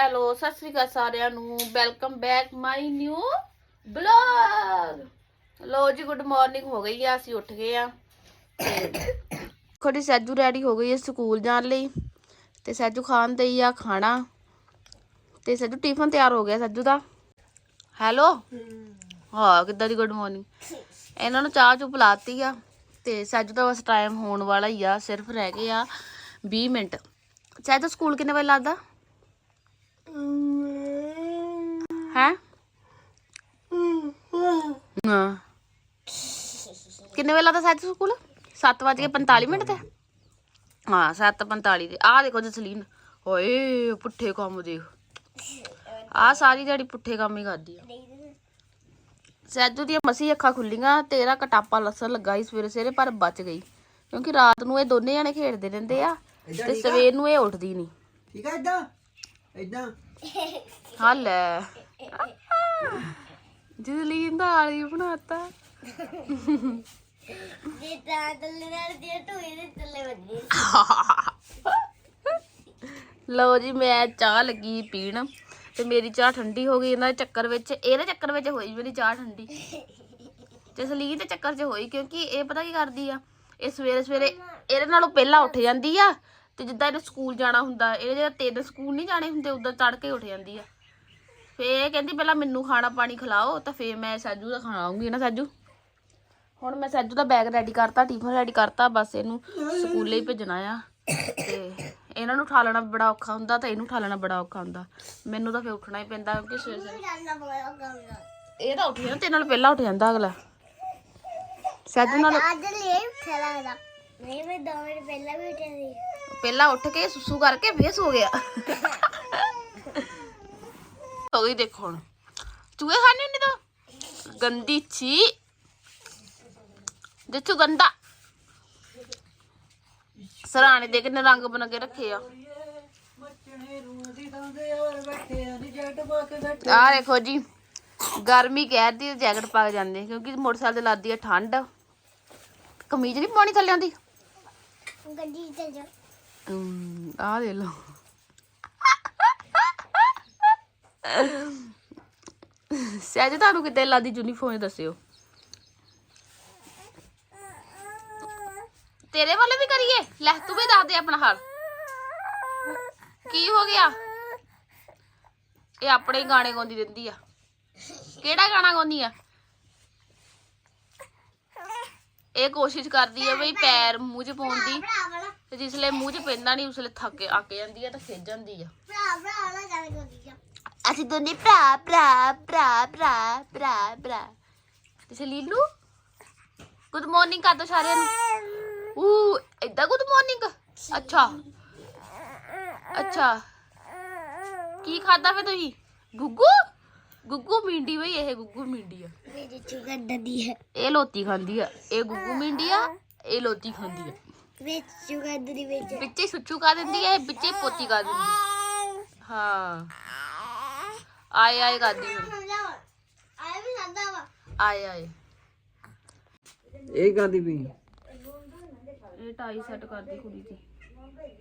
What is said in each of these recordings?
Hello, Sat Sri ਅਕਾਲ ਸਾਰਿਆਂ ਨੂੰ। Welcome back my new blog ਲੋ ਜੀ ਗੁੱਡ ਮਾਰਨਿੰਗ ਹੋ ਗਈ ਆ, ਅਸੀਂ ਉੱਠ ਗਏ ਆ। ਖੋੜੀ ਸੈਜੂ ਰੈਡੀ ਹੋ ਗਈ ਹੈ ਸਕੂਲ ਜਾਣ ਲਈ। ਤੇ ਸੈਜੂ ਖਾਣ ਦਈ ਆ ਖਾਣਾ। ਤੇ ਸੈਜੂ ਟਿਫਨ ਤਿਆਰ ਹੋ ਗਿਆ ਸੈਜੂ ਦਾ। ਹੈਲੋ? ਹਾਂ, ਕਿੱਦਾਂ ਦੀ ਗੁੱਡ ਮਾਰਨਿੰਗ ਇਹਨਾਂ ਨੂੰ ਚਾਹ ਚੁ ਪਲਾਤੀ ਆ। ਤੇ ਸੈਜੂ ਦਾ ਬਸ ਟਾਈਮ ਹੋਣ ਵਾਲਾ ਹੀ ਆ, ਸਿਰਫ ਰਹਿ ਗਏ ਆ 20 ਮਿੰਟ। ਸੈਜੂ, ਸਕੂਲ ਕਿੰਨੇ ਵਜੇ ਲੱਗਦਾ? ਹੈ ਹਾਂ ਕਿੰਨੇ ਵੇਲੇ ਲੱਗਦਾ ਸੈਜੂ ਸਕੂਲ? 7:45 ਮਿੰਟ ਤੇ। ਹਾਂ 7:45 ਤੇ। ਆਹ ਦੇਖੋ ਜਸਲੀਨ। ਓਏ ਪੁੱਠੇ ਕੰਮ ਦੇਖ। ਆ ਸਾਰੀ ਦਿਹਾੜੀ ਪੁੱਠੇ ਕੰਮ ਹੀ ਕਰਦੀ ਆ। ਸੈਜੂ ਦੀਆਂ ਮਸੀ ਅੱਖਾਂ ਖੁੱਲੀਆਂ ਤੇ ਇਹਦਾ ਕਟਾਪਾ ਲੱਸਣ ਲੱਗਾ ਸੀ ਸਵੇਰੇ ਸਵੇਰੇ ਪਰ ਬਚ ਗਈ। ਕਿਉਂਕਿ ਰਾਤ ਨੂੰ ਇਹ ਦੋਨੇ ਜਣੇ ਖੇਡਦੇ ਰਹਿੰਦੇ ਆ ਤੇ ਸਵੇਰ ਨੂੰ ਇਹ ਉੱਠਦੀ ਨਹੀਂ ਠੀਕ ਆ ਇਦਾਂ ਇਦਾਂ ਹਾਂ ਲੈ। ਜਸਲੀਨ ਦਾ ਆਲੀ ਬਣਾਤਾ। ਜਿੱਦਾਂ ਥੱਲੇ ਨਾਲ ਦੀ ਢੋਏ ਦੇ ਥੱਲੇ ਵੱਜੀ ਲਓ ਜੀ ਮੈਂ ਚਾਹ ਲੱਗੀ ਪੀਣ ਤੇ ਮੇਰੀ ਚਾਹ ਠੰਡੀ ਹੋ ਗਈ। ਇਹਨਾਂ ਦੇ ਚੱਕਰ ਵਿੱਚ ਇਹਦੇ ਚੱਕਰ ਵਿੱਚ ਹੋਈ ਮੇਰੀ ਚਾਹ ਠੰਡੀ। ਤੇ ਸਲੀਨ ਦੇ ਚੱਕਰ 'ਚ ਹੋਈ ਕਿਉਂਕਿ ਇਹ ਪਤਾ ਕੀ ਕਰਦੀ ਆ? ਇਹ ਸਵੇਰੇ ਸਵੇਰੇ ਇਹਦੇ ਨਾਲੋਂ ਪਹਿਲਾਂ ਉੱਠ ਜਾਂਦੀ ਆ ਤੇ ਜਿੱਦਾਂ ਇਹਨੇ ਸਕੂਲ ਜਾਣਾ ਹੁੰਦਾ, ਇਹਦੇ ਜਿਹੜਾ ਤਿੰਨ ਸਕੂਲ ਨਹੀਂ ਜਾਣੇ ਹੁੰਦੇ ਉਦੋਂ ਤੜਕੇ ਉੱਠ ਜਾਂਦੀ ਆ। ਫੇਰ ਕਹਿੰਦੀ, ਪਹਿਲਾਂ ਮੈਨੂੰ ਖਾਣਾ ਪਾਣੀ ਖਿਲਾਓ, ਤਾਂ ਫੇਰ ਮੈਂ ਸਾਜੂ ਦਾ ਖਾਣਾ ਆਉਂਗੀ ਨਾ ਸਾਜੂ। ਹੁਣ ਮੈਂ ਸਾਜੂ ਦਾ ਬੈਗ ਰੈਡੀ ਕਰਤਾ ਟਿਫਨ ਰੈਡੀ ਕਰਤਾ, ਬਸ ਇਹਨੂੰ ਸਕੂਲੇ ਹੀ ਭੇਜਣਾ ਆ। ਤੇ ਇਹਨਾਂ ਨੂੰ ਉਠਾਲਣਾ ਬੜਾ ਔਖਾ ਹੁੰਦਾ, ਤੇ ਇਹਨੂੰ ਠਾਲਣਾ ਬੜਾ ਔਖਾ ਹੁੰਦਾ। ਮੈਨੂੰ ਤਾਂ ਫੇਰ ਉੱਠਣਾ ਹੀ ਪੈਂਦਾ, ਕਿਉਂਕਿ ਸਵੇਰੇ ਸਵੇਰੇ ਇਹ ਤਾਂ ਉੱਠ ਜਾਂਦਾ ਤੇ ਨਾਲ ਪਹਿਲਾਂ ਉੱਠ ਜਾਂਦਾ ਅਗਲਾ। ਸਾਜੂ ਨਾਲ ਅੱਜ ਲਈ ਉੱਠਿਆ ਲੱਗਦਾ। ਨਹੀਂ, ਮੈਂ ਦੋ ਮਿੰਟ ਪਹਿਲਾਂ ਵੀ ਉੱਠਿਆ ਸੀ। ਪਹਿਲਾਂ ਉੱਠ ਕੇ ਸੁਸੂ ਕਰਕੇ ਫੇਰ ਸੋ ਗਿਆ। ਹੋ ਗਈ ਦੇਖੋ ਹੁਣ। ਚੂਹੇ ਖਾਣੇ ਨਹੀਂ ਤਾਂ? ਗੰਦੀ ਛੀ ਦੇਖੋ ਗੰਦਾ। ਸਰਾਣੇ ਦੇ ਕਿੰਨੇ ਰੰਗ ਬਣਾ ਕੇ ਰੱਖੇ ਆ। ਦੀ ਆ ਕੇ ਦੇਖੋ ਜੀ ਗਰਮੀ ਕਹਿਦੀ ਤੇ ਜੈਕਟ ਪਾ ਕੇ ਜਾਂਦੇ ਕਿਉਂਕਿ ਮੋਟਰਸਾਈਕਲ ਤੇ ਲੱਗਦੀ ਆ ਠੰਡ। ਕਮੀਜ਼ ਨਹੀਂ ਪਾਉਣੀ ਥੱਲੇ ਆਂਦੀ ਗੱਡੀ ਤੇ ਜਾ। ਆ ਦੇ ਲੋ ਸਹਿਜ ਤੁਹਾਨੂੰ ਕਿਤੇ ਲਾਦੀ ਯੂਨੀਫਾਰਮ ਦੱਸਿਓ ਤੇਰੇ ਵਾਲੇ ਵੀ ਕਰੀਏ ਲੈ ਤੂੰ ਵੀ ਦੱਸ ਦੇ ਆਪਣਾ ਹਾਲ ਕੀ ਹੋ ਗਿਆ ਇਹ ਆਪਣੇ ਗਾਣੇ ਗਾਉਂਦੀ ਰਹਿੰਦੀ ਆ ਕਿਹੜਾ ਗਾਣਾ ਗਾਉਂਦੀ ਆ ਇਹ ਕੋਸ਼ਿਸ਼ ਕਰਦੀ ਆ ਬਈ ਪੈਰ ਮੂੰਹ 'ਚ ਪਾਉਣ ਦੀ ਤੇ ਜਿਸਲੇ ਮੂੰਹ 'ਚ ਪੈਂਦਾ ਨਹੀਂ ਉਸਲੇ ਥੱਕ ਅੱਕ ਜਾਂਦੀ ਆ ਤਾਂ ਖਿੱਚ ਜਾਂਦੀ ਆ। ਅਸੀਂ ਦੋਨੇ ਭਰਾ ਭਰਾ ਭਰਾ ਭਰਾ ਭਰਾ ਭਰਾ। ਤੇ ਸਲੀਲੂ ਗੁੱਡ ਮਾਰਨਿੰਗ ਕਰ ਦੋ ਸਾਰਿਆਂ ਨੂੰ। ਊ ਏਦਾਂ ਗੁੱਡ ਮਾਰਨਿੰਗ ਅੱਛਾ। ਅੱਛਾ। ਕੀ ਖਾਦਾ ਫੇ ਤੁਸੀਂ? ਗੁੱਗੂ? ਗੁੱਗੂ ਮਿੰਡੀ ਬਈ ਇਹ ਗੁੱਗੂ ਮਿੰਡੀ ਆ। ਮੇਰੇ ਚੁਗਰ ਦਦੀ ਹੈ। ਇਹ ਲੋਤੀ ਖਾਂਦੀ ਆ। ਇਹ ਗੁੱਗੂ ਮਿੰਡੀ ਆ ਇਹ ਲੋਤੀ ਖਾਂਦੀ ਆ। ਵਿੱਚ ਚੁਗਰ ਦਦੀ ਵਿੱਚ। ਵਿੱਚੇ ਸੁੱਚੂ ਕਾ ਦਿੰਦੀ ਆ ਇਹ ਵਿੱਚੇ ਪੋਤੀ ਕਾ ਦਿੰਦੀ ਹਾਂ। ਆਏ ਆਏ ਕਰਦੀ ਹੁਣ ਆਇਆ ਵੀ ਸੰਦਾ ਵਾ ਆਏ ਆਏ। ਇਹ ਗਾਦੀ ਵੀ ਇਹ ਟਾਈ ਸੈੱਟ ਕਰਦੀ ਕੁੜੀ ਦੀ।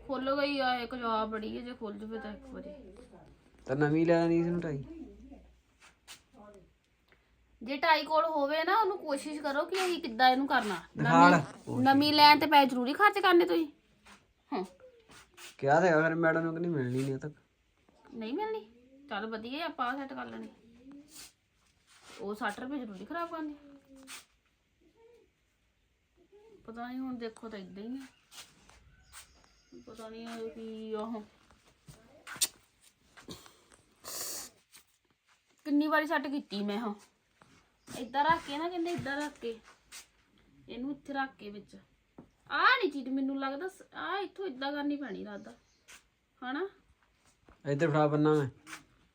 ਖੁੱਲ ਗਈ ਆ ਇੱਕ ਜਵਾਬ ਬੜੀ ਹੈ ਜੇ ਖੁੱਲ ਜਵੇ ਤਾਂ ਇੱਕ ਵਾਰੀ। ਤਾਂ ਨਵੀਂ ਲੈ ਨਹੀਂ ਇਸ ਨੂੰ ਢਾਈ ਜੇ ਟਾਈ ਕੋਲ ਹੋਵੇ ਨਾ ਉਹਨੂੰ ਕੋਸ਼ਿਸ਼ ਕਰੋ ਕਿ ਅਸੀਂ ਕਿੱਦਾਂ ਇਹਨੂੰ ਕਰਨਾ। ਨਾਲ ਨਵੀਂ- ਨਵੀਂ ਲੈਣ ਤੇ ਪੈਸੇ ਜ਼ਰੂਰੀ ਖਰਚ ਕਰਨੇ ਤੁਸੀਂ? ਹਾਂ। ਕਿਹਾ ਤਾਂ ਫਿਰ ਮੈਡਮ ਨੂੰ ਕਿ ਨਹੀਂ ਮਿਲਣੀ ਨਹੀਂ ਤੱਕ। ਨਹੀਂ ਮਿਲਣੀ? ਚੱਲ ਵਧੀਆ ਆਪਾਂ ਸੈੱਟ ਕਰ ਲੈਣੀ। ਉਹ 60 ਰੁਪਏ ਜ਼ਰੂਰੀ ਖਰਾਬ ਕਰਨੇ ਪਤਾ ਨਹੀਂ ਹੁਣ ਦੇਖੋ ਤਾਂ ਇਦਾਂ ਹੀ ਆ। ਪਤਾ ਨਹੀਂ ਇਹ ਕੀ ਉਹ ਕਿੰਨੀ ਵਾਰੀ ਸੈੱਟ ਕੀਤੀ ਮੈਂ ਹਾਂ। ਇਦਾਂ ਰੱਖ ਕੇ ਨਾ ਕਹਿੰਦੇ ਇਦਾਂ ਰੱਖ ਕੇ। ਇਹਨੂੰ ਇੱਥੇ ਰੱਖ ਕੇ ਵਿੱਚ। ਆਹ ਨਹੀਂ ਚੀਜ਼ ਮੈਨੂੰ ਲੱਗਦਾ ਆ ਇੱਥੋਂ ਇਦਾਂ ਕਰਨੀ ਪੈਣੀ ਲੱਗਦਾ ਹਨਾ? ਇੱਧਰ ਫੜਾ ਬੰਨਾ ਮੈਂ।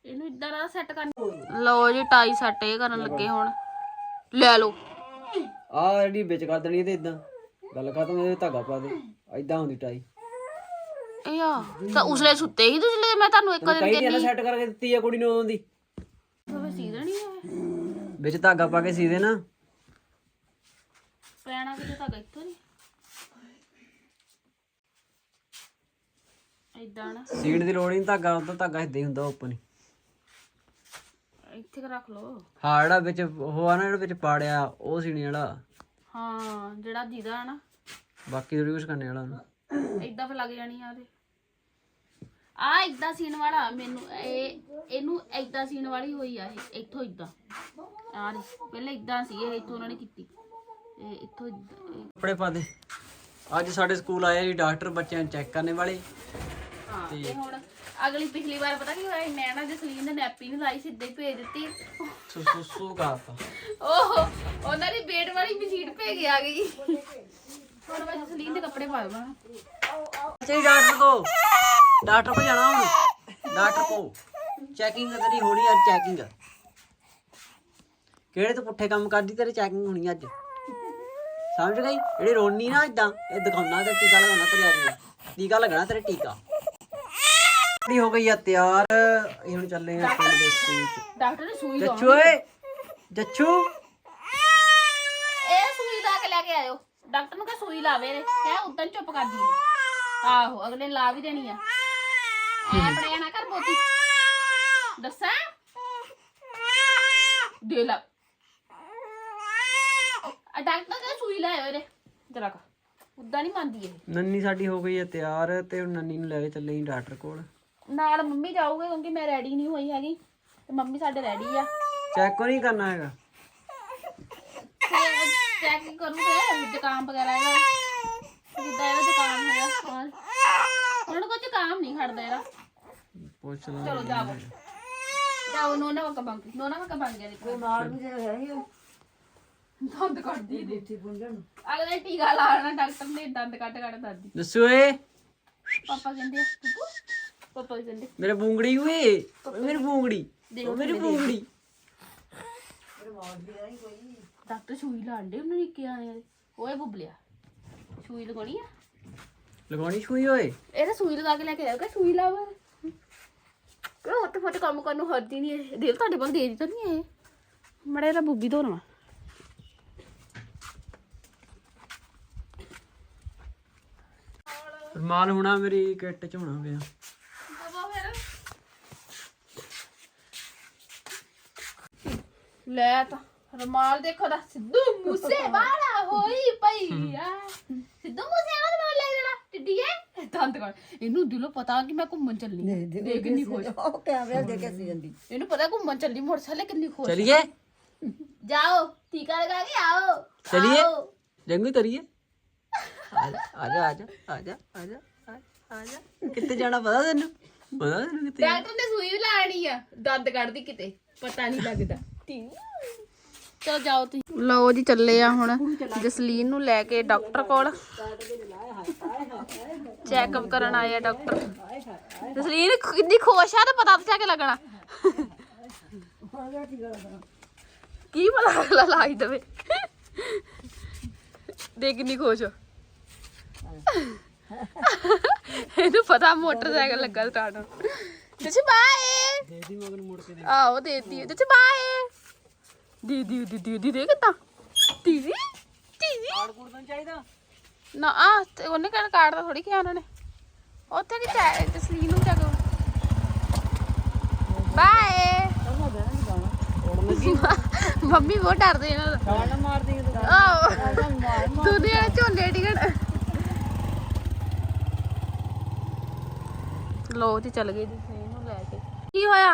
ਇਹਨੂੰ ਇਦਾਂ ਦਾ ਸੈੱਟ ਕਰ ਲਓ ਜੀ ਟਾਈ ਸੈੱਟ ਇਹ ਕਰਨ ਲੱਗੇ ਹੁਣ। ਲੈ ਲਓ। ਆ ਜਿਹੜੀ ਵਿੱਚ ਕਰ ਦੇਣੀ ਤੇ ਇਦਾਂ ਗੱਲ ਖਤਮ ਇਹ ਧਾਗਾ ਪਾ ਦੇ। ਐਦਾਂ ਹੁੰਦੀ ਟਾਈ ਇਹ ਆ ਤਾਂ ਉਸਲੇ ਸੁੱਤੇ ਹੀ ਤੁਸੀਂ ਮੈਂ ਤੁਹਾਨੂੰ ਇੱਕ ਦਿਨ ਕਹਿੰਦੀ ਸੈੱਟ ਕਰਕੇ ਦਿੱਤੀ ਆ ਕੁੜੀ ਨੂੰ ਉਦੋਂ ਦੀ ਹੋਵੇ ਸੀਜ਼ਨ ਹੀ ਹੋਵੇ ਵਿੱਚ ਧਾਗਾ ਪਾ ਕੇ ਸੀ ਦੇ ਨਾ। ਪੈਣਾ ਕਿਤੇ ਤਾਂ ਇੱਥੋਂ ਨਹੀਂ ਇਦਾਂ ਨਾ। ਸੀਣ ਦੀ ਲੋੜ ਹੀ ਨਹੀਂ ਧਾਗਾ ਉਹਦਾ ਧਾਗਾ ਏਦਾਂ ਹੀ ਹੁੰਦਾ ਓਪਨ ਹੀ ਇੱਥੇ ਕੁ ਰੱਖ ਲਓ। ਹਾਂ ਜਿਹੜਾ ਵਿੱਚ ਉਹ ਆ ਨਾ ਜਿਹੜਾ ਵਿੱਚ ਪਾੜਿਆ ਉਹ ਸੀਣੇ ਵਾਲਾ। ਹਾਂ ਜਿਹੜਾ ਦੀਦਾ ਨਾ। ਬਾਕੀ ਥੋੜੀ ਕੁਝ ਕਰਨੇ ਵਾਲਾ ਉਹਨੂੰ। ਇਦਾਂ ਫਿਰ ਲੱਗ ਜਾਣੀ ਆ ਉਹਦੇ। ਆ ਇਦਾਂ ਸੀਨ ਵਾਲਾ ਮੈਨੂੰ ਇਹ ਇਹਨੂੰ ਇਦਾਂ ਸੀਨ ਵਾਲੀ ਹੋਈ ਆ ਇਹ ਇੱਥੋਂ ਇਦਾਂ ਆ ਪਹਿਲਾਂ ਇਦਾਂ ਸੀ ਇਹ ਇੱਥੋਂ ਉਹਨਾਂ ਨੇ ਕੀਤੀ। ਇਹ ਇੱਥੋਂ ਕੱਪੜੇ ਪਾ ਦੇ। ਅੱਜ ਸਾਡੇ ਸਕੂਲ ਆਇਆ ਜੀ ਡਾਕਟਰ ਬੱਚਿਆਂ ਨੂੰ ਚੈੱਕ ਕਰਨੇ ਵਾਲੇ। ਹਾਂ ਤੇ ਹੁਣ ਅਗਲੀ ਪਿਛਲੀ ਵਾਰ ਪਤਾ ਕੀ ਹੋਇਆ ਮੈਂ ਨਾ ਜਸਲੀਨ ਨੇ ਨੈਪੀ ਨਹੀਂ ਲਾਈ ਸਿੱਧੇ ਹੀ ਭੇਜ ਦਿੱਤੀ। ਸੂ ਸੂ ਸੂ ਕਰਤਾ। ਓਹ ਉਹਨਾਂ ਦੀ ਵੇਟ ਵਾਲੀ ਮਸ਼ੀਨ ਭੇਜ ਆ ਗਈ। ਹੁਣ ਮੈਂ ਜਸਲੀਨ ਦੇ ਕੱਪੜੇ ਪਾ ਦਵਾਂ। ਚਾਹੀ ਡਾਕਟਰ ਕੋ ਡਾਕਟਰ ਕੋ ਜਾਣਾ ਹੁਣ। ਡਾਕਟਰ ਕੋ ਚੈਕਿੰਗ ਤੇਰੀ ਹੋਣੀ ਅੱਜ ਚੈਕਿੰਗ। ਕਿਹੜੇ ਤੂੰ ਪੁੱਠੇ ਕੰਮ ਕਰਦੀ ਤੇਰੀ ਚੈਕਿੰਗ ਹੋਣੀ ਅੱਜ? ਸਮਝ ਗਈ? ਜਿਹੜੀ ਰੋਣੀ ਨਾ ਇਦਾਂ ਇਹ ਦਿਖਾਉਣਾ ਤੇ ਟੀਕਾ ਲਗਾਉਣਾ ਤੇਰੇ ਅੱਜ ਟੀਕਾ ਲੱਗਣਾ ਤੇਰੇ ਟੀਕਾ। ਦੀ ਹੋ ਗਈ ਆ ਤਿਆਰ? ਇਹ ਹੁਣ ਚੱਲੇ ਆ ਪਿੰਡ ਦੇ ਸਕੂਲ ਚ। ਡਾਕਟਰ ਨੇ ਸੂਈ ਜੱਛੂ ਓਏ ਜੱਛੂ। ਇਹ ਸੂਈ ਲਾ ਕੇ ਲੈ ਕੇ ਆਇਓ। ਡਾਕਟਰ ਨੂੰ ਕਹ ਸੂਈ ਲਾਵੇ ਰੇ ਹੈ ਉਦੋਂ ਚੁੱਪ ਕਰਦੀ ਆਹੋ ਅਗਲੇ ਨੇ ਲਾ ਵੀ ਦੇਣੀ ਆ। ਐ ਪੜਿਆ ਨਾ ਕਰ ਬੋਤੀ ਦੱਸਾਂ? ਦੇ ਲਾ। ਆ ਡਾਕਟਰ ਕਹ ਸੂਈ ਲਾਇਓ ਰੇ ਜਰਾ ਕਾ। ਉਦਾਂ ਨਹੀਂ ਮੰਨਦੀ ਇਹ। ਨੰਨੀ ਸਾਡੀ ਹੋ ਗਈ ਆ ਤਿਆਰ ਤੇ ਹੁਣ ਨੰਨੀ ਨੂੰ ਲੈ ਕੇ ਚੱਲੇ ਆਂ ਡਾਕਟਰ ਕੋਲ। ਨਾਲ ਮੰਮੀ ਜਾਊਗੇ ਕਿਉਂਕਿ ਮੈਂ ਰੈਡੀ ਨਹੀਂ ਹੋਈ ਹੈਗੀ। ਤੇ ਮੰਮੀ ਸਾਡੇ ਰੈਡੀ ਆ। ਚੈੱਕ ਨਹੀਂ ਕਰਨਾ ਹੈਗਾ। ਚੈੱਕ ਕਰੂਗੇ ਜ਼ੁਕਾਮ ਵਗੈਰਾ ਇਹਦਾ। ਜਿੱਦਾਂ ਇਹਦਾ ਜ਼ੁਕਾਮ ਹੋਇਆ ਹਾਂ ਹੁਣ ਕੋਈ ਜ਼ੁਕਾਮ ਨਹੀਂ ਖੜਦਾ ਇਹਦਾ। ਪੁੱਛ ਲਾ। ਚਲੋ ਜਾਓ ਜਾਓ ਨੋਨਾ ਵਕਾ ਬੰਗ ਨੋਨਾ ਵਕਾ ਬੰਗ ਗਿਆ ਦੇਖੋ ਮਾਰ ਵੀ ਹੈ ਦੰਦ ਕੱਢਦੀ ਦੇ ਅਗਲੇ ਟੀਕਾ ਲਾਣਾ ਡਾਕਟਰ ਨੇ ਦੰਦ ਕੱਢ ਕੱਢ ਦੱਦੀ ਦੱਸੋ ਏ। ਪਾਪਾ ਕਹਿੰਦੇ ਆ ਪੁੱਪੂ ਪਾਪਾ ਕਹਿੰਦੇ। ਮੇਰੇ ਬੂੰਗੜੀ ਓਏ ਮੇਰੀ ਬੂੰਗੜੀ ਉਹ ਮੇਰੀ ਬੂੰਗੜੀ। ਡਾਕਟਰ ਸੂਈ ਲਾਂਡੇ ਉਹਨਾਂ ਨੇ ਕਿਹਾ ਨੇ ਓਏ ਬੁੱਬਲਿਆ ਸੂਈ ਲਗਾਉਣੀ ਆ? ਲਗਾਉਣੀ ਛੂਈ ਓਏ? ਇਹ ਤਾਂ ਸੂਈ ਲਗਾ ਕੇ ਲੈ ਕੇ ਆਇਆ ਕਿ ਸੂਈ ਲਾਵਾ? ਕਿ ਹੱਟ ਫੱਟ ਕੰਮ ਕਰਨ ਨੂੰ ਹੱਦੀ ਨਹੀਂ ਇਹ? ਦਿਲ ਤੁਹਾਡੇ ਕੋਲ ਦੇ ਦਿੱਤਾ ਨਹੀਂ ਇਹ। ਮੜੇ ਦਾ ਬੁੱਬੀ ਧੋਣਾ ਰਮਾਲ ਹੋਣਾ ਮੇਰੀ ਕਿੱਟ ਚ ਹੋਣਾ ਪਿਆ। ਲੈ ਤਾਂ ਰਮਾਲ ਦੇਖੋ ਦਾ ਸਿੱਧੂ ਮੂਸੇ ਵਾਲਾ ਹੋਈ ਪਈ ਆ। ਸਿੱਧੂ ਲੈਣਾ ਟਿੱਡੀਏ ਦੰਦ ਕਰ ਇਹਨੂੰ ਦਿਲੋਂ ਪਤਾ ਕਿ ਮੈਂ ਘੁੰਮਣ ਚੱਲੀ। ਦੇਖ ਕਿੰਨੀ ਖੁਸ਼। ਉਹ ਕੈਮਰੇ ਦੇ ਕੇ ਸੀ ਜਾਂਦੀ। ਇਹਨੂੰ ਪਤਾ ਘੁੰਮਣ ਚੱਲੀ ਮੋਟਰਸਾਈਕਲ ਕਿੰਨੀ ਖੁਸ਼ ਚਲਿਏ? ਜਾਓ ਟੀਕਾ ਲਗਾ ਕੇ ਆਓ। ਚਲਿਏ? ਆਓ। ਜੰਗੂ ਤਰੀਏ ਆ ਜਾ ਆ ਜਾ ਆ ਜਾ ਆ ਜਾ ਆ ਜਾ ਆ ਜਾ। ਕਿੱਥੇ ਜਾਣਾ ਪਤਾ ਤੈਨੂੰ? ਪਤਾ ਤੈਨੂੰ ਕਿੱਥੇ ਡਾਕਟਰ ਨੇ ਸੂਈ ਵੀ ਲਾਣੀ ਆ ਦੰਦ ਕੱਢਦੀ ਕਿਤੇ ਪਤਾ ਨਹੀਂ ਲੱਗਦਾ। ਚਲ ਜਾਓ ਤੁਸੀਂ। ਲਓ ਜੀ ਚੱਲੇ ਆ ਹੁਣ ਜਸਲੀਨ ਨੂੰ ਲੈ ਕੇ ਡਾਕਟਰ ਕੋਲ। ਚੈੱਕਅਪ ਕਰਨ ਆਏ ਆ ਡਾਕਟਰ ਜਸਲੀਨ ਕਿੰਨੀ ਖੁਸ਼ ਆ ਤਾਂ ਪਤਾ ਤਾਂ ਕਿ ਲੱਗਣਾ। ਕੀ ਭਲਾ ਅਗਲਾ ਲਾਈ ਦੇਵੇ। ਦੇ ਕਿੰਨੀ ਖੁਸ਼ ਆ। ਇਹਨੂੰ ਪਤਾ ਮੋਟਰਸਾਈਕਲ ਲੱਗਾ ਸਟਾਰਟ ਜੱਸੀ ਬਾਏ ਦੇ ਦੀ ਮਗਨ ਮੁੜ ਕੇ ਆਓ ਦੇਤੀ ਹੈ। ਜੱਸੀ ਬਾਏ ਦੀਦੀ ਦੀਦੀ ਦੀਦੀ ਕਿੱਦਾਂ। ਦੀਦੀ ਦੀਦੀ ਕਾਰਡ ਕੂਡ ਤਾਂ ਨੀ ਚਾਹੀਦਾ ਨਾ ਆ ਤੇ ਉਹਨੇ ਕਹਿਣਾ ਕਾਰਡ ਦਾ ਥੋੜੀ ਕਿਹਾ ਉਹਨਾਂ ਨੇ। ਉੱਥੇ ਕਿ ਚੈ ਤਸਲੀਨ ਨੂੰ ਚੱਕ ਬਾਏ। ਮੰਮੀ ਬਹੁਤ ਡਰਦੇ ਇਹਨਾਂ ਦਾ। ਛਾਲ ਮਾਰਦੀ ਤੂੰ। ਦੁਨੀਆ ਝੋਲੇ ਟਿਕਣ ਲੋ ਤੇ ਚੱਲ ਗਏ ਜੀ ਨੂੰ ਲੈ ਕੇ। ਕੀ ਹੋਇਆ?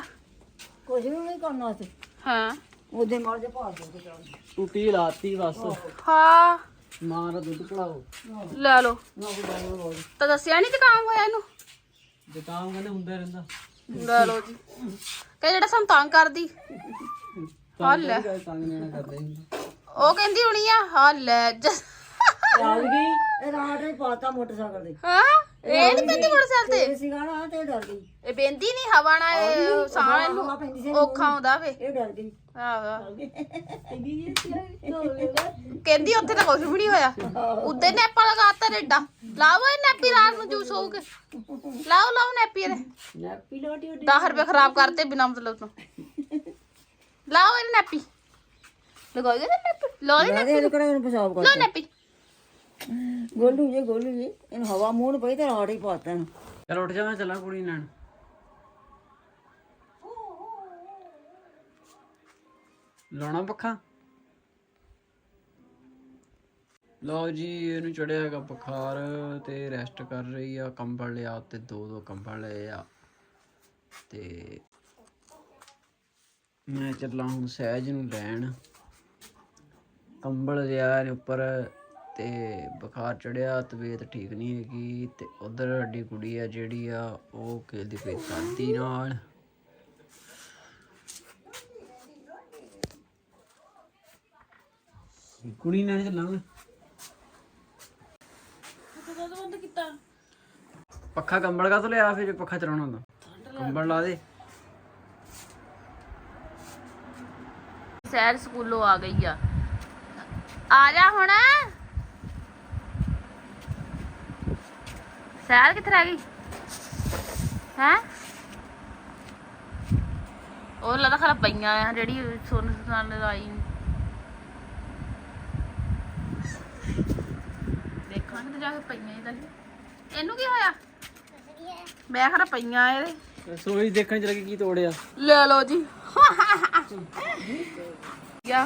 ਕੁਝ ਵੀ ਨਹੀਂ ਕਰਨਾ ਸੀ। ਹਾਂ। ਉਹਦੇ ਮਾਰ ਦੇ ਭਾਰ ਦੇ ਚੱਲ। ਟੂਟੀ ਲਾਤੀ ਬਸ। ਹਾਂ। ਮਾਂ ਦਾ ਦੁੱਧ ਪੜਾਓ ਲੈ ਲੋ ਨਾ ਕੋਈ ਗੱਲ ਨਹੀਂ ਤਾਂ ਦੱਸਿਆ ਨਹੀਂ ਜ਼ੁਕਾਮ ਹੋਇਆ ਇਹਨੂੰ? ਜ਼ੁਕਾਮ ਕਹਿੰਦੇ ਹੁੰਦਾ ਰਹਿੰਦਾ। ਲੈ ਲੋ ਜੀ। ਕਹ ਜਿਹੜਾ ਸਾਨੂੰ ਤੰਗ ਕਰਦੀ। ਹਾਂ ਲੈ। ਤੰਗ ਨਹੀਂ ਕਰਦੇ ਹੁੰਦਾ ਉਹ ਕਹਿੰਦੀ ਹੋਣੀ ਆ ਹਾਂ ਲੈ ਜਸ- ਆ ਗਈ। ਇਹ ਰਾਤ ਨੇ ਪਾਤਾ ਮੋਟਰਸਾਈਕਲ ਦੇ ਹਾਂ? ਇਹ ਨਹੀਂ ਪੈਂਦੀ ਮੋਟਰਸਾਈਕਲ ਤੇ? ਸੀਗਾ ਨਾ ਤੇ ਡਰ ਗਈ। ਇਹ ਬੈਂਦੀ ਨਹੀਂ ਹਵਾ ਨਾਲ ਇਹ ਸਾਹ ਹਵਾ ਇਹਨੂੰ ਪੈਂਦੀ ਸੀ ਔਖਾ ਹੁੰਦਾ ਵੇ। ਇਹ ਡਰ ਗਈ। ਆਹੋ। ਕਹਿੰਦੀ ਉੱਥੇ ਤਾਂ ਕੁਝ ਵੀ ਨਹੀਂ ਹੋਇਆ। ਉੱਤੇ ਨੈਪਾ ਲਗਾਤਾ ਰੇਡਾ। ਲਾਓ ਇਹ ਨੈਪੀ ਰਾਤ ਨੂੰ ਜੂਸ ਹੋਊਗੇ ਲਾਓ ਲਾਓ ਨੈਪੀ ਇਹਦੇ। ਨੈਪੀ ਲੋਟੀ 10 ਰੁਪਏ ਖਰਾਬ ਕਰਤੇ ਬਿਨਾਂ ਮਤਲਬ ਤੋਂ। ਲਾਓ ਇਹ ਨੈਪੀ। ਲਗਾਓਗੇ ਨਾ ਨੈਪੀ? ਲਓ ਇਹ ਉਹਦੇ ਕਿਹੜਾ ਨੂੰ ਪਿਸ਼ਾਬ ਕਰ ਲਓ ਨੈਪੀ। ਗੋਲੂ ਜੀ ਗੋਲੂ ਜੀ, ਇਹਨੂੰ ਹਵਾ ਮੂੰਹ ਨੂੰ ਪਈ ਤੇ ਰਾਤ ਹੀ ਪਾਤਾ ਚਲ ਉੱਠ ਜਾ, ਮੈਂ ਚੱਲਾਂ ਕੁੜੀ ਨਾਲ। ਲਾਉਣਾ ਪੱਖਾ? ਲਓ ਜੀ, ਇਹਨੂੰ ਚੜਿਆ ਹੈਗਾ ਬੁਖਾਰ ਤੇ ਰੈਸਟ ਕਰ ਰਹੀ ਆ। ਕੰਬਲ ਲਿਆ ਤੇ ਦੋ ਦੋ ਕੰਬਲ ਲਏ ਆ। ਤੇ ਮੈਂ ਚੱਲਾਂ ਹੁਣ ਸਹਿਜ ਨੂੰ ਲੈਣ। ਕੰਬਲ ਲਿਆ ਇਹਦੇ ਉੱਪਰ। ਤੇ ਬੁਖਾਰ ਚੜਿਆ ਤਬੀਅਤ ਠੀਕ ਨਹੀਂ ਹੈਗੀ ਤੇ ਉਧਰ ਸਾਡੀ ਕੁੜੀ ਆ ਜਿਹੜੀ ਆ ਉਹ ਖੇਲਦੀ ਪਈ ਦਾਦੀ ਨਾਲ। ਕੁੜੀ ਨਾਲ ਚੱਲਾਂਗੇ। ਬੰਦ ਕੀਤਾ? ਪੱਖਾ ਕੰਬਲ ਕਾ ਤੋਂ ਲਿਆ ਫਿਰ ਪੱਖਾ ਚਲਾਉਣਾ ਹੁੰਦਾ? ਕੰਬਲ ਲਾ ਦੇ। ਸੈਰ ਸਕੂਲੋਂ ਆ ਗਈ ਆ। ਆ ਜਾ ਹੁਣ। ਸੈਰ ਕਿੱਥੇ ਰਹਿ ਗਈ? ਹੈ? ਉਹ ਲੱਗਦਾ ਖਰਾ ਪਈਆਂ ਆ ਜਿਹੜੀ ਸੋਨ ਸੁਨ ਆਈ ਦੇਖਾਂਗੇ ਤੇ ਜਾ ਕੇ ਪਈਆਂ ਇਹਦਾ ਇਹਨੂੰ ਕੀ ਹੋਇਆ? ਮੈਂ ਖਰਾ ਪਈਆਂ ਇਹਦੇ। ਸੋਈ ਦੇਖਣ ਚ ਲੱਗੇ ਕੀ ਤੋੜਿਆ। ਲੈ ਲਓ ਜੀ। ਯਾ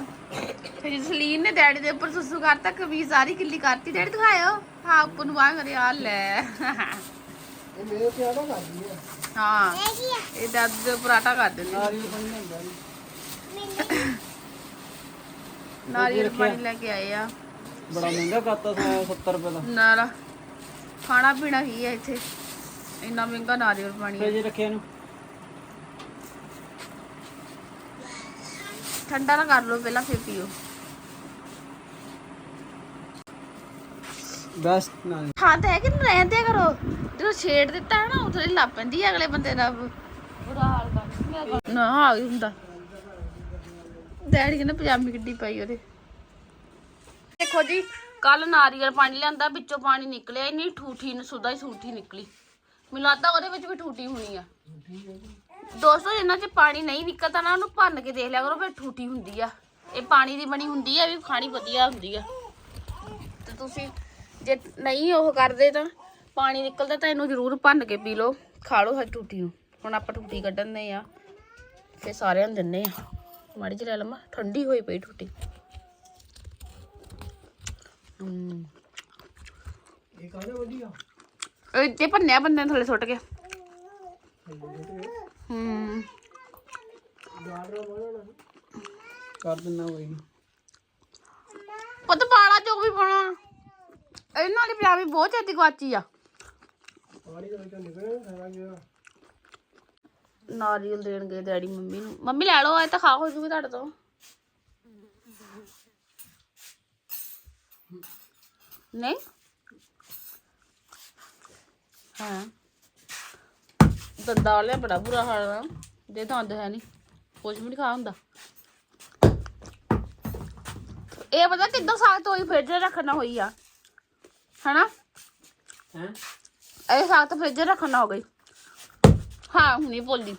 ਫਿਰ ਜਸਲੀਨ ਨੇ ਡੈਡੀ ਦੇ ਉੱਪਰ ਸੁਸੂ ਕਰਤਾ ਕਮੀਜ਼ ਸਾਰੀ ਗਿੱਲੀ ਕਰਤੀ। ਡੈਡੀ ਦਿਖਾਇਓ। ਹਾਂ ਉੱਪਰ ਨੂੰ ਆ ਕਰਿਆ ਲੈ। ਇਹ ਮੇਰੇ ਤੇ ਆਟਾ ਕਰਦੀ ਹੈ ਹਾਂ ਇਹ ਦਾਦ ਦੇ ਉੱਪਰ ਆਟਾ ਕਰ ਦਿੰਦੀ। ਨਾਰੀਅਲ ਪਾਣੀ ਲੈ ਕੇ ਆਏ ਆ। ਬੜਾ ਮਹਿੰਗਾ ਕਰਤਾ 70 ਰੁਪਏ ਦਾ। ਨਾਲ ਖਾਣਾ ਪੀਣਾ ਕੀ ਹੈ ਇੱਥੇ। ਇੰਨਾ ਮਹਿੰਗਾ ਨਾਰੀਅਲ ਪਾਣੀ ਹੈ ਫ੍ਰਿਜ ਰੱਖਿਆ ਇਹਨੂੰ। ਠੰਡਾ ਨਾ ਕਰ ਲਓ ਪਹਿਲਾਂ ਫਿਰ ਪੀਓ। ਬਸ ਨਾਲ। ਹਾਂ, ਤਾਂ ਹੈ ਕਿ ਰਹਿੰਦੇ ਕਰੋ। ਜਦੋਂ ਛੇੜ ਦਿੱਤਾ ਹੈ ਨਾ ਉਥੇ ਲੱਗ ਪੈਂਦੀ ਹੈ ਅਗਲੇ ਬੰਦੇ ਦਾ। ਬੁਰਾ ਹਾਲ ਕਰ ਨਾ, ਆ ਗਈ ਹੁੰਦਾ। ਡੈਡੀ ਕਹਿੰਦਾ ਪਜਾਮੀ ਕਿੱਡੀ ਪਾਈ ਉਹਦੇ। ਦੇਖੋ ਜੀ ਕੱਲ ਨਾਰੀਅਲ ਪਾਣੀ ਲਿਆਂਦਾ, ਵਿੱਚੋਂ ਪਾਣੀ ਨਿਕਲਿਆ ਇੰਨੀ ਠੂਠੀ ਨ ਸੁਦਾ ਹੀ ਠੂਠੀ ਨਿਕਲੀ। ਮੈਨੂੰ ਲੱਗਦਾ ਉਹਦੇ ਵਿੱਚ ਵੀ ਠੂਠੀ ਹੋਣੀ ਆ। ਦੋਸਤੋ ਜਿੰਨਾ ਚ ਪਾਣੀ ਨਹੀਂ ਨਿਕਲਦਾ ਨਾ, ਉਹਨੂੰ ਭੰਨ ਕੇ ਦੇਖ ਲਿਆ ਕਰੋ, ਫਿਰ ਠੂਠੀ ਹੁੰਦੀ ਆ। ਇਹ ਪਾਣੀ ਦੀ ਬਣੀ ਹੁੰਦੀ ਆ, ਵੀ ਖਾਣੀ ਵਧੀਆ ਹੁੰਦੀ ਆ। ਤੇ ਤੁਸੀਂ ਜੇ ਨਹੀਂ ਉਹ ਕਰਦੇ ਤਾਂ ਪਾਣੀ ਨਿਕਲਦਾ ਤਾਂ ਇਹਨੂੰ ਜ਼ਰੂਰ ਭੰਨ ਕੇ ਪੀ ਲਓ। ਖਾ ਲਓ ਹਰ ਟੂਟੀ ਨੂੰ। ਹੁਣ ਆਪਾਂ ਟੂਟੀ ਕੱਢਣੇ ਆ। ਫਿਰ ਸਾਰਿਆਂ ਨੂੰ ਦਿੰਨੇ ਆ। ਮਾੜੀ ਜਿਹੀ ਲੈ ਲਵਾਂ। ਠੰਡੀ ਹੋਈ ਪਈ ਟੂਟੀ। ਇਹ ਕਾਹਦੇ ਵਧੀਆ ਇਹ ਤੇ ਭੰਨਿਆ ਬੰਦੇ ਨੇ ਥੱਲੇ ਸੁੱਟ ਕੇ। ਹੂੰ। ਕਰ ਦਿੰਦਾ ਕੋਈ ਨੀ। ਪੁੱਤ ਪਾਲਾ ਜੋ ਵੀ ਪਾਣਾ ਇਹਨਾਂ ਦੀ ਪਜਾਮੀ ਬਹੁਤ ਛੇਤੀ ਗਵਾਚੀ ਆ। ਨਾਰੀਅਲ ਦੇਣਗੇ ਡੈਡੀ ਮੰਮੀ ਨੂੰ। ਮੰਮੀ ਲੈ ਲਓ ਇਹ ਤਾਂ ਖਾ ਹੋ ਜੂਗੀ ਤੁਹਾਡੇ ਤੋਂ। ਨਹੀਂ? ਹਾਂ। ਦੰਦਾਂ ਵਾਲਿਆਂ ਬੜਾ ਬੁਰਾ ਹਾਲ ਆ। ਦੇ ਦੰਦ ਹੈ ਨਹੀਂ ਕੁਝ ਵੀ ਨਹੀਂ ਖਾ ਹੁੰਦਾ। ਇਹ ਪਤਾ ਕਿੱਦਾਂ ਸਾਗ ਤੋਂ ਹੀ ਫ੍ਰਿਜ ਰੱਖਣਾ ਹੋਈ ਆ। ਹਨਾ ਹੈਂ ਇਹ ਸਾਗ ਤਾਂ ਫ੍ਰਿਜ 'ਚ ਰੱਖਣਾ ਹੋ ਗਈ ਹਾਂ ਹੁਣੀ ਬੋਲੀ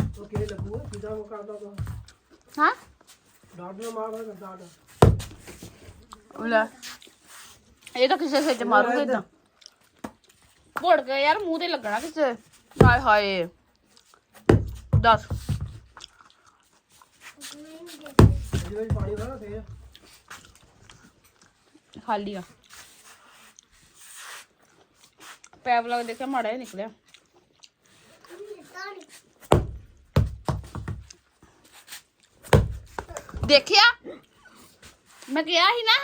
ਹਾਂ ਲੈ ਇਹ ਤਾਂ ਕਿਸੇ ਸਿਰ ਚ ਮਾਰੂਗਾ ਇਦਾਂ ਭੁੜ ਗਿਆ ਯਾਰ ਮੂੰਹ ਤੇ ਲੱਗਣਾ ਕਿਸੇ ਹਾਏ ਹਾਏ ਦੱਸ ਖਾਲੀ ਆ ਪੈਪ ਲੱਗ ਦੇਖਿਆ ਮਾੜਾ ਜਿਹਾ ਨਿਕਲਿਆ। ਦੇਖਿਆ? ਮੈਂ ਕਿਹਾ ਸੀ ਨਾ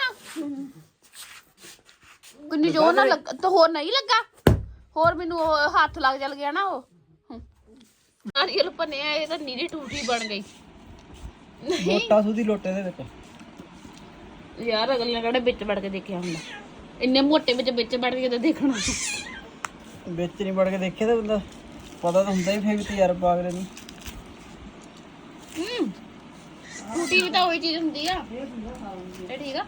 ਕੁੰਨੀ ਜੋ ਨਾ ਲੱਗ ਤਾਂ ਹੋਰ ਨਹੀਂ ਲੱਗਾ? ਹੋਰ ਮੈਨੂੰ ਉਹ ਹੱਥ ਲੱਗ ਜਲ ਗਿਆ ਨਾ ਉਹ। ਨਾਰੀਅਲ ਭੰਨਿਆ ਇਹ ਤਾਂ ਨੀਰੀ ਟੂਟੀ ਬਣ ਗਈ। ਲੋਟਾ ਸੁਦੀ ਲੋਟੇ ਦੇ ਵਿੱਚ। ਯਾਰ ਅਗਲੀਆਂ ਕਿਹੜੇ ਵਿੱਚ ਵੜ ਕੇ ਦੇਖਿਆ ਹੁੰਦਾ? ਇੰਨੇ ਮੋਟੇ ਵਿੱਚ ਵਿੱਚ ਵੜ ਕੇ ਤਾਂ ਦੇਖਣਾ। ਵਿੱਚ ਨਹੀਂ ਵੜ ਕੇ ਦੇਖੇ ਤਾਂ ਬੰਦਾ ਪਤਾ ਤਾਂ ਹੁੰਦਾ ਹੀ ਫੇਰ ਵੀ ਤਜਰਬਾ ਅਗਲੇ ਨੂੰ ਹੂੰ ਟੂਟੀ ਵੀ ਤਾਂ ਉਹੀ ਚੀਜ਼ ਹੁੰਦੀ ਆ। ਇਹ ਠੀਕ ਆ?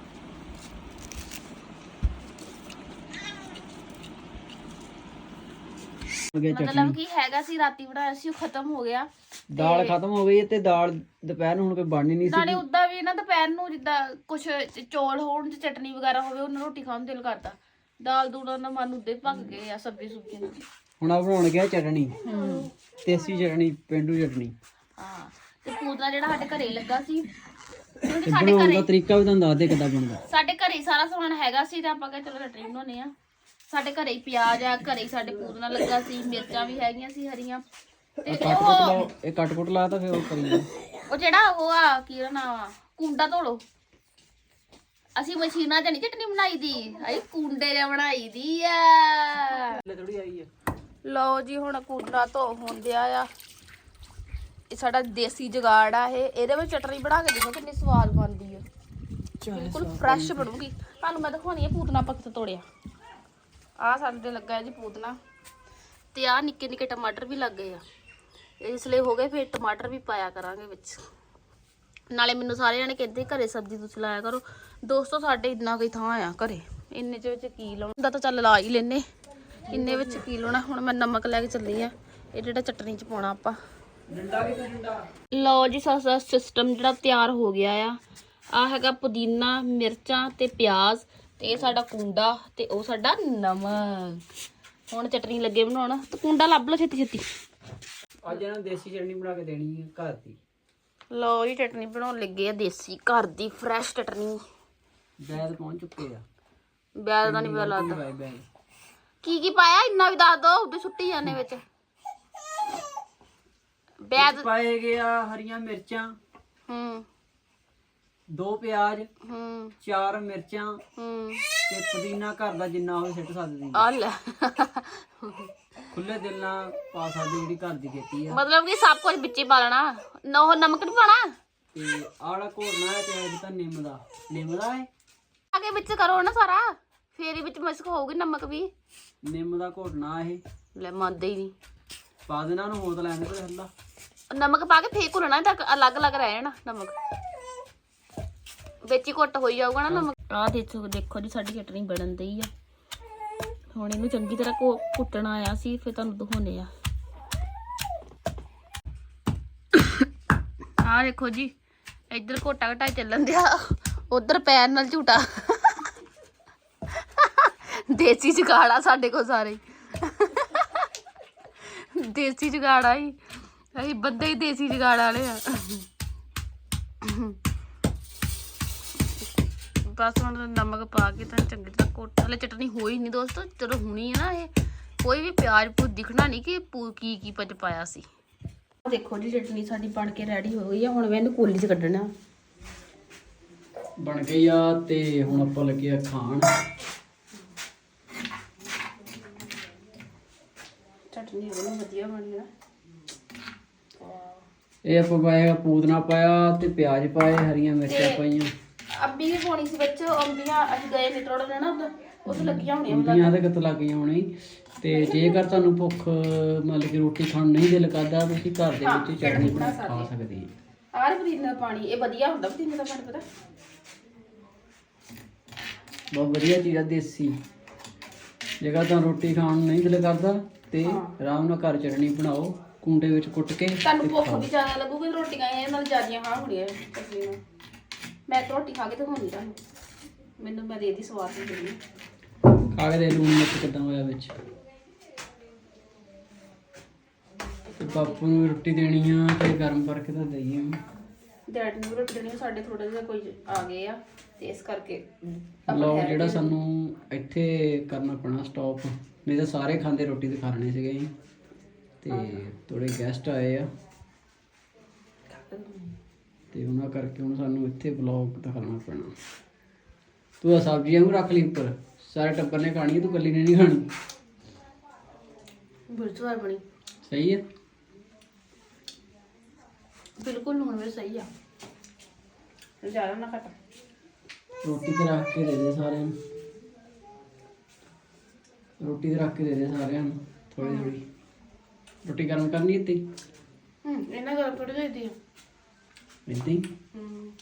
ਅੱਗੇ ਮਤਲਬ ਕਿ ਹੈਗਾ ਸੀ ਰਾਤੀ ਬਣਾਇਆ ਸੀ ਉਹ ਖਤਮ ਹੋ ਗਿਆ। ਦਾਲ ਖਤਮ ਹੋ ਗਈ ਤੇ ਦਾਲ ਦੁਪਹਿਰ ਨੂੰ ਹੁਣ ਕੋਈ ਬਣਨੀ ਨਹੀਂ ਸੀ ਨਾਲੇ ਉਦਾਂ ਵੀ ਨਾ ਦੁਪਹਿਰ ਨੂੰ ਜਿੱਦਾਂ ਕੁਝ ਚੌਲ ਹੋਣ ਤੇ ਚਟਨੀ ਵਗੈਰਾ ਹੋਵੇ ਉਹਨਾਂ ਰੋਟੀ ਖਾਣ ਨੂੰ ਦਿਲ ਕਰਦਾ ਦਾਲ ਦੂਣਾ ਨਾ ਮਨ ਉੱਦੇ ਭੱਗ ਗਏ ਆ ਸਬਜ਼ੀ ਸੁਬਜ਼ੀ ਹੁਣ ਆ ਬਣਾਉਣ ਗਿਆ ਚਟਣੀ। ਦੇਸੀ ਚਟਣੀ ਪਿੰਡੂ ਚਟਣੀ। ਹਾਂ ਤੇ ਪੂਤਨਾ ਜਿਹੜਾ ਸਾਡੇ ਘਰੇ ਲੱਗਾ ਸੀ ਕਿਉਂਕਿ ਸਾਡੇ ਬਣਾਉਣ ਘਰੇ ਦਾ ਤਰੀਕਾ ਵੀ ਤੁਹਾਨੂੰ ਦੱਸ ਦੇ ਕਿੱਦਾਂ ਬਣਦਾ। ਸਾਡੇ ਘਰੇ ਹੀ ਸਾਰਾ ਸਮਾਨ ਹੈਗਾ ਸੀ ਤੇ ਆਪਾਂ ਕਿਹਾ ਚਲੋ ਚਟਨੀ ਬਣਾਉਣੇ ਆ ਸਾਡੇ ਘਰੇ ਹੀ ਪਿਆਜ਼ ਆ ਘਰੇ ਹੀ ਸਾਡੇ ਪੂਤਨਾ ਲੱਗਾ ਸੀ ਮਿਰਚਾਂ ਵੀ ਹੈਗੀਆਂ ਸੀ ਹਰੀਆਂ। ਤੇ ਕੱਟ ਕੁੱਟ ਉਹ ਲਾਓ ਇਹ ਕੱਟ ਕੁੱਟ ਲਾ ਤਾਂ ਫਿਰ ਉਹ ਕਰੀ ਜਾਓ। ਉਹ ਜਿਹੜਾ ਉਹ ਆ ਕੀ ਉਹਦਾ ਨਾਮ ਆ? ਕੁੰਡਾ ਧੋਲੋ। ਅਸੀਂ ਮਸ਼ੀਨਾਂ 'ਚ ਨਹੀਂ ਚਟਨੀ ਬਣਾਈ ਦੀ ਆਈ ਕੁੰਡੇ 'ਚ ਬਣਾਈ ਦੀ ਆ। ਥੋੜੀ ਆਈ ਆ। ਲਓ ਜੀ ਹੁਣ ਕੁੰਡਾ ਧੋ ਹੁੰਦਿਆ ਆ। ਇਹ ਸਾਡਾ ਦੇਸੀ ਜੁਗਾੜ ਆ ਇਹ। ਇਹਦੇ ਵਿੱਚ ਚਟਨੀ ਬਣਾ ਕੇ ਦੇਖੋ ਕਿੰਨੀ ਸਵਾਦ ਬਣਦੀ ਆ। ਬਿਲਕੁਲ ਫਰੈਸ਼ ਬਣੂਗੀ। ਤੁਹਾਨੂੰ ਮੈਂ ਦਿਖਾਉਣੀ ਆ ਪੂਤਨਾ ਆਪਾਂ ਕਿੱਥੇ ਤੋੜਿਆ। ਆ ਸਾਡੇ ਲੱਗਾ ਹੈ ਜੀ ਪੂਤਨਾ। ਤੇ ਆ ਨਿੱਕੇ ਨਿੱਕੇ ਟਮਾਟਰ ਵੀ ਲੱਗ ਗਏ ਆ। ਇਸ ਲਈ ਹੋ ਗਏ ਫਿਰ ਟਮਾਟਰ ਵੀ ਪਾਇਆ ਕਰਾਂਗੇ ਵਿੱਚ। ਨਾਲੇ ਮੈਨੂੰ ਸਾਰੇ ਜਣੇ ਕਹਿੰਦੇ ਘਰੇ ਸਬਜ਼ੀ ਤੁਸੀਂ ਲਾਇਆ ਕਰੋ। ਦੋਸਤੋ, ਸਾਡੇ ਇੰਨਾ ਕੋਈ ਥਾਂ ਆ ਘਰੇ। ਇੰਨੇ ਚ ਵਿੱਚ ਕੀ ਲਾਉਣਾ? ਹੁੰਦਾ ਤਾਂ ਚੱਲ ਲਾ ਹੀ ਲੈਨੇ ਇੰਨੇ ਵਿੱਚ ਕੀ ਲਾਉਣਾ? ਹੁਣ ਮੈਂ ਨਮਕ ਲੈ ਕੇ ਚੱਲੀ ਆ। ਇਹ ਜਿਹੜਾ ਚਟਨੀ ਚ ਪਾਉਣਾ ਆਪਾਂ। ਡੰਡਾ ਕਿੱਥੇ ਡੰਡਾ ਲਓ ਜੀ ਸਾਡਾ ਸਿਸਟਮ ਜਿਹੜਾ ਤਿਆਰ ਹੋ ਗਿਆ ਆ। ਆ ਹੈਗਾ ਪੁਦੀਨਾ, ਮਿਰਚਾਂ ਤੇ ਪਿਆਜ਼ ਤੇ ਇਹ ਸਾਡਾ ਕੁੰਡਾ ਤੇ ਉਹ ਸਾਡਾ ਨਮਕ। ਹੁਣ ਚਟਨੀ ਲੱਗੇ ਬਣਾਉਣ। ਤੇ ਕੁੰਡਾ ਲੱਭ ਲਓ ਛੇਤੀ ਛੇਤੀ ਅੱਜ ਇਹਨਾਂ ਦੇਸੀ ਚਟਣੀ ਬਣਾ ਕੇ ਦੇਣੀ ਹੈ ਘਰ ਦੀ। ਲਓ ਜੀ ਚਟਨੀ ਬਣਾਉਣ ਲੱਗੇ ਆ ਦੇਸੀ ਘਰ ਦੀ ਫਰੈਸ਼ ਚਟਨੀ। ਬੈਦ ਪਹੁੰਚ ਚੁੱਕੇ ਆ? ਵਿਆਹ ਦਾ ਨਹੀਂ ਪਤਾ ਲੱਗਦਾ। ਕੀ ਕੀ ਪਾਇਆ? ਇੰਨਾ ਵੀ ਦੱਸ ਦੋ ਉੱਤੇ ਸੁੱਟੀ ਜਾਂਦੇ ਵਿੱਚ। ਵਿਆਹ ਪਾਏ ਗਿਆ ਹਰੀਆਂ ਮਿਰਚਾਂ ਹੂੰ। ਦੋ ਪਿਆਜ਼ ਹੂੰ। ਚਾਰ ਮਿਰਚਾਂ ਹੂੰ। ਤੇ ਪੁਦੀਨਾ ਘਰ ਦਾ ਜਿੰਨਾ ਹੋਵੇ ਸਿੱਟ ਸਕਦੇ ਆ ਲੈ। ਖੁੱਲੇ ਦਿਲ ਨਾਲ ਪਾ ਸਕਦੇ ਜਿਹੜੀ ਘਰ ਦੀ ਖੇਤੀ ਆ। ਮਤਲਬ ਕਿ ਸਭ ਕੁਝ ਵਿੱਚ ਹੀ ਪਾ ਲੈਣਾ। ਨੋ ਨਮਕ ਨਹੀਂ ਪਾਣਾ ਤੇ ਆੜਾ ਘੋਲਣਾ ਹੈ ਤੇ ਅੱਜ ਤਾਂ ਨਿੰਮ ਦਾ। ਨਿੰਮ ਦਾ ਹੈ ਆਗੇ ਵਿੱਚ ਕਰੋ ਨਾ ਸਾਰਾ। ਫੇਰ ਹੀ ਵਿੱਚ ਮਿਸਕ ਹੋਊਗੀ ਨਮਕ ਵੀ। ਨਿੰਮ ਦਾ ਘੋਟਣਾ ਇਹ। ਲੈ ਮੰਨਦੇ ਹੀ ਨਹੀਂ। ਪਾ ਦੇਣਾ ਨੂੰ ਹੋਤ ਲੈਣੇ ਤੇ ਹੱਲਾ। ਨਮਕ ਪਾ ਕੇ ਫੇਰ ਘੁਲਣਾ ਤਾਂ ਅਲੱਗ ਅਲੱਗ ਰਹਿਣਾ ਨਮਕ। ਵਿੱਚ ਹੀ ਘੁੱਟ ਹੋਈ ਜਾਊਗਾ ਨਾ ਨਮਕ। ਆਹ ਦੇਖੋ ਦੇਖੋ ਜੀ ਸਾਡੀ ਚਟਨੀ ਬਣਨ ਦਈ ਆ। ਹੁਣ ਇਹਨੂੰ ਚੰਗੀ ਤਰ੍ਹਾਂ ਘੋ- ਕੁੱਟਣਾ ਆਇਆ ਸੀ, ਫਿਰ ਤੁਹਾਨੂੰ ਦਿਖਾਉਨੇ ਆ ਆਹ ਦੇਖੋ ਜੀ, ਇੱਧਰ ਘੋਟਾ ਘਟਾਈ ਚੱਲਣ ਦਿਆ, ਉਧਰ ਪੈਰ ਨਾਲ ਝੂਟਾ। ਦੇਸੀ ਜਗਾੜਾ ਸਾਡੇ ਕੋਲ ਸਾਰੇ। ਦੇਸੀ ਜਗਾੜਾ ਹੀ ਅਸੀਂ ਬੰਦੇ ਹੀ ਦੇਸੀ ਜਗਾੜ ਵਾਲੇ ਆ। ਬਸ ਹੁਣ ਨਮਕ ਪਾ ਕੇ ਤਾਂ ਚੰਗੀ ਤਰ੍ਹਾਂ ਕੋਟ ਹਲੇ ਚਟਨੀ ਹੋਈ ਨਹੀਂ ਦੋਸਤੋ ਜਦੋਂ ਹੁਣੀ ਹੈ ਨਾ ਇਹ। ਕੋਈ ਵੀ ਪਿਆਜ਼ ਪੂ ਦਿਖਣਾ ਨਹੀਂ ਕਿ ਪੂ ਕੀ ਕੀ ਪਚ ਪਾਇਆ ਸੀ। ਦੇਖੋ ਜੀ ਚਟਨੀ ਸਾਡੀ ਬਣ ਕੇ ਰੈਡੀ ਹੋ ਗਈ ਆ ਹੁਣ ਮੈਂ ਇਹਨੂੰ ਕੋਲੀ 'ਚ ਕੱਢਣਾ। ਬਣ ਗਈ ਆ ਤੇ ਹੁਣ ਆਪਾਂ ਲੱਗੇ ਆ ਖਾਣ। ਚਟਨੀ ਬਹੁਤ ਵਧੀਆ ਬਣੀ ਨਾ ਇਹ ਆਪਾਂ ਪਾਇਆ ਪੂਦਨਾ ਪਾਇਆ ਤੇ ਪਿਆਜ਼ ਪਾਏ ਹਰੀਆਂ ਮਿਰਚਾਂ ਪਾਈਆਂ। ਅੰਬੀ ਵੀ ਪਾਉਣੀ ਸੀ ਵਿੱਚ ਅੰਬੀਆਂ ਅਸੀਂ ਗਏ ਨਹੀਂ ਤੋੜਨ ਨਾ ਉਧਰ ਉਸ ਲੱਗੀਆਂ ਹੋਣੀਆਂ ਅੰਬੀਆਂ ਦੇ ਕਿਤ ਲੱਗੀਆਂ ਹੋਣੀ ਤੇ ਜੇਕਰ ਤੁਹਾਨੂੰ ਭੁੱਖ ਮਤਲਬ ਕਿ ਰੋਟੀ ਖਾਣ ਨਹੀਂ ਦਿਲ ਕਰਦਾ ਤੁਸੀਂ ਘਰ ਦੇ ਵਿੱਚ ਚਟਨੀ ਬਣਾ ਖਾ ਸਕਦੇ। ਆ ਆਰ ਪੁਦੀਨੇ ਦਾ ਪਾਣੀ ਇਹ ਵਧੀਆ ਹੁੰਦਾ ਪੁਦੀਨੇ ਦਾ ਪਾਣੀ ਪਤਾ? ਬਹੁਤ ਵਧੀਆ ਚੀਜ਼ ਆ ਦੇਸੀ। ਜੇਕਰ ਤੁਹਾਨੂੰ ਰੋਟੀ ਖਾਣ ਨਹੀਂ ਦਿਲ ਕਰਦਾ ਤੇ ਆਰਾਮ ਨਾਲ ਘਰ ਚਟਨੀ ਬਣਾਓ ਕੁੰਡੇ ਵਿੱਚ ਕੁੱਟ ਕੇ ਤੁਹਾਨੂੰ ਭੁੱਖ ਵੀ ਜ਼ਿਆਦਾ ਲੱਗੂਗੀ ਰੋਟੀਆਂ ਇਹ ਨਾਲ ਜ਼ਿਆਦੀਆਂ ਹਾਂ ਹੋਣੀਆਂ ਨਾਲ ਮੈਂ ਤਾਂ ਰੋਟੀ ਖਾ ਕੇ ਤਾਂ ਹੋਣੀ ਤੁਹਾਨੂੰ। ਮੈਨੂੰ ਮੈਂ ਦੇ ਦੀ ਸਵਾਦ ਨਹੀਂ ਦੇਣੀ ਖਾ ਕੇ ਦੇ ਲੂਣ ਮਿਰਚ ਕਿੱਦਾਂ ਹੋਇਆ ਵਿੱਚ। ਤੇ ਬਾਪੂ ਨੂੰ ਰੋਟੀ ਦੇਣੀ ਆ ਤੇ ਗਰਮ ਕਰਕੇ ਤਾਂ ਦਈਏ ਡੈਡ ਨੂੰ ਰੋਟੀ ਦੇਣੀ ਆ, ਸਾਡੇ ਥੋੜਾ ਜਿਹਾ ਕੋਈ ਆ ਗਏ ਆ ਤੇ ਇਸ ਕਰਕੇ ਲਓ ਜਿਹੜਾ ਸਾਨੂੰ ਇੱਥੇ ਕਰਨਾ ਪੈਣਾ ਸਟਾਪ ਨਹੀਂ ਤਾਂ ਸਾਰੇ ਖਾਂਦੇ ਰੋਟੀ ਤੇ ਖਾਣੇ ਸੀਗੇ ਅਸੀਂ। ਤੇ ਥੋੜੇ ਗੈਸਟ ਆਏ ਆ। ਤੇ ਉਹਨਾਂ ਕਰਕੇ ਹੁਣ ਸਾਨੂੰ ਇੱਥੇ ਬਲੌਗ ਦਿਖਾਉਣਾ ਪੈਣਾ। ਤੂੰ ਆ ਸਬਜ਼ੀਆਂ ਨੂੰ ਰੱਖ ਲਈ ਉੱਪਰ। ਸਾਰੇ ਟੱਬਰ ਨੇ ਖਾਣੀ ਤੂੰ ਇਕੱਲੀ ਨੇ ਨਹੀਂ ਖਾਣੀ। ਬਿਲਕੁਲ ਬਣੀ। ਸਹੀ ਹੈ ਬਿਲਕੁਲ ਲੂਣ ਵੀ ਸਹੀ ਆ। ਜ਼ਿਆਦਾ ਨਾ ਘਟਾ। ਰੋਟੀ ਤੇ ਰੱਖ ਕੇ ਦੇ ਦੇ ਸਾਰਿਆਂ ਨੂੰ। ਰੋਟੀ ਤੇ ਰੱਖ ਕੇ ਦੇ ਦੇ ਸਾਰਿਆਂ ਨੂੰ ਥੋੜੀ ਥੋੜੀ ਰੋਟੀ ਗਰਮ ਕਰਨੀ ਇੱਥੇ? ਹੀ? ਹੂੰ ਇਹਨਾਂ ਗੱਲ ਥੋੜੀ ਜਿਹੀ ਦੀ ਏਦਾਂ ਹੀ ਹੂੰ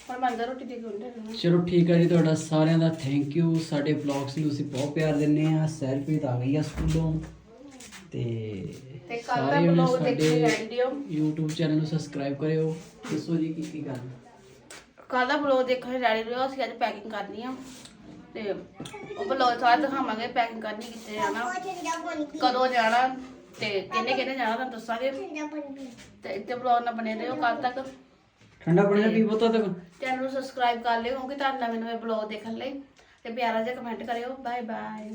ਪਰ ਮੈਂ ਅੰਦਰ ਰੋਟੀ ਦੇ ਕੇ ਹੁੰਦੇ ਚਲੋ ਠੀਕ ਹੈ ਜੀ ਤੁਹਾਡਾ ਸਾਰਿਆਂ ਦਾ ਥੈਂਕ ਯੂ ਸਾਡੇ ਵਲੌਗਸ ਨੂੰ ਤੁਸੀਂ ਬਹੁਤ ਪਿਆਰ ਦਿੰਦੇ ਆ। ਸੈਲਫੀਤ ਆ ਗਈ ਆ ਸਕੂਲੋਂ। ਤੇ ਤੇ ਕੱਲ ਦਾ ਸਾਰੇ ਜਣੇ ਬਲੌਗ ਦੇਖੇ ਸਾਡੇ ਵੀਡੀਓ YouTube ਚੈਨਲ ਨੂੰ ਸਬਸਕ੍ਰਾਈਬ ਕਰਿਓ। ਦੱਸੋ ਜੀ ਕੀ ਕੀ ਕਰਨਾ ਕੱਲ ਦਾ ਬਲੌਗ ਦੇਖਣ ਰੈਡੀ ਰਹੋ ਅਸੀਂ ਅੱਜ ਪੈਕਿੰਗ ਕਰਨੀ ਆ। ਤੇ ਉਹ ਬਲੌਗ ਸਾਰਾ ਦਿਖਾਵਾਂਗੇ ਪੈਕਿੰਗ ਕਰਨੀ ਕਿੱਥੇ ਜਾਣਾ। ਕਦੋਂ ਜਾਣਾ? ਤੇ ਕਿੰਨੇ ਕਿੰਨੇ ਜਾਣਾ ਤੁਹਾਨੂੰ ਦੱਸਾਂਗੇ? ਤੇ ਇੱਥੇ ਬਲੌਗ ਨਾਲ ਬਣੇ ਰਹੋ ਕੱਲ ਤੱਕ। ਠੰਡਾ ਪਾਣੀ ਦਾ ਪੀ ਤੱਕ। ਚੈਨਲ ਨੂੰ ਸਬਸਕ੍ਰਾਈਬ ਕਰ ਲਿਓ ਕਿਉਂਕਿ ਤੁਹਾਨੂੰ ਨਵੇਂ ਨਵੇਂ ਬਲੌਗ ਦੇਖਣ ਲਈ। ਤੇ ਪਿਆਰਾ ਜਿਹਾ ਕਮੈਂਟ ਕਰਿਓ। Bye bye